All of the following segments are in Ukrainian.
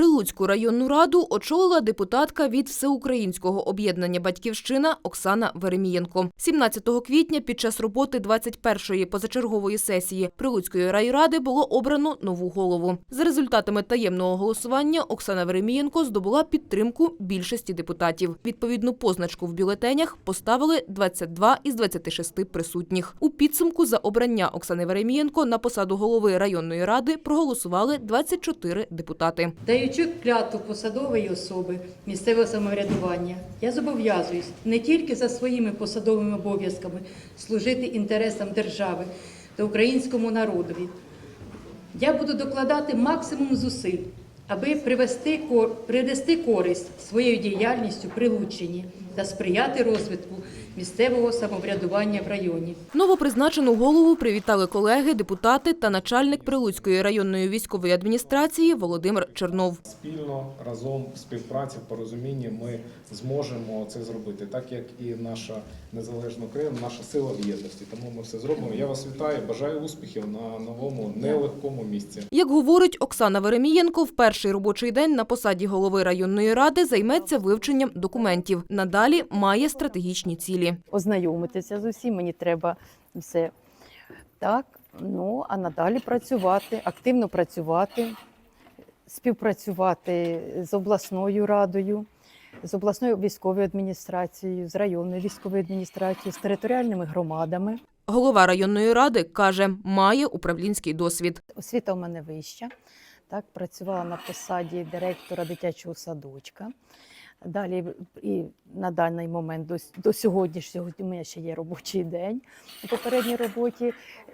Прилуцьку районну раду очолила депутатка від Всеукраїнського об'єднання Батьківщина Оксана Веремієнко. 17 квітня під час роботи 21-ї позачергової сесії Прилуцької райради було обрано нову голову. За результатами таємного голосування Оксана Веремієнко здобула підтримку більшості депутатів. Відповідну позначку в бюлетенях поставили 22 із 26 присутніх. У підсумку за обрання Оксани Веремієнко на посаду голови районної ради проголосували 24 депутати. Даючи клятву посадової особи місцевого самоврядування, я зобов'язуюсь не тільки за своїми посадовими обов'язками служити інтересам держави та українському народові. Я буду докладати максимум зусиль, аби привести, кор- привести користь своєю діяльністю при Лучині та сприяти розвитку місцевого самоврядування в районі. Новопризначену голову привітали колеги, депутати та начальник Прилуцької районної військової адміністрації Володимир Чернов. Спільно разом в співпраці, в порозумінні ми зможемо це зробити, так як і наша незалежна Україна, наша сила в єдності. Тому ми все зробимо. Я вас вітаю, бажаю успіхів на новому нелегкому місці. Як говорить Оксана Веремієнко, в перший робочий день на посаді голови районної ради займеться вивченням документів. Надалі має стратегічні цілі. ознайомитися з усім, мені треба все. Так, ну а надалі працювати, активно працювати, співпрацювати з обласною радою, з обласною військовою адміністрацією, з районною військовою адміністрацією, з територіальними громадами. Голова районної ради каже, має управлінський досвід. Освіта у мене вища. Так, працювала на посаді директора дитячого садочка. Далі і на даний момент до, до сьогоднішнього у мене ще є робочий день у попередній роботі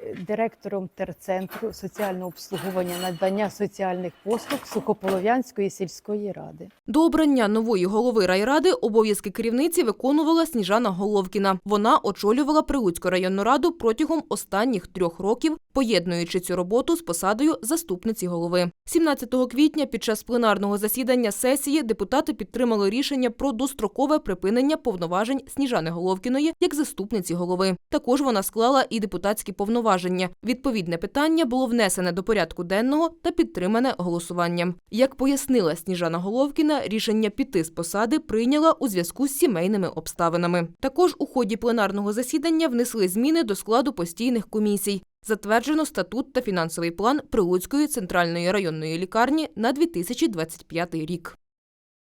е, директором терцентру соціального обслуговування надання соціальних послуг Сухополов'янської сільської ради. До обрання нової голови райради обов'язки керівниці виконувала Сніжана Головкіна. Вона очолювала Прилуцьку районну раду протягом останніх трьох років, поєднуючи цю роботу з посадою заступниці голови. 17 квітня під час пленарного засідання сесії депутати підтримали рішення про дострокове припинення повноважень Сніжани Головкіної як заступниці голови. Також вона склала і депутатські повноваження. Відповідне питання було внесене до порядку денного та підтримане голосуванням. Як пояснила Сніжана Головкіна, рішення піти з посади прийняла у зв'язку з сімейними обставинами. Також у ході пленарного засідання внесли зміни до складу постійних комісій. Затверджено статут та фінансовий план Прилуцької центральної районної лікарні на 2025 рік.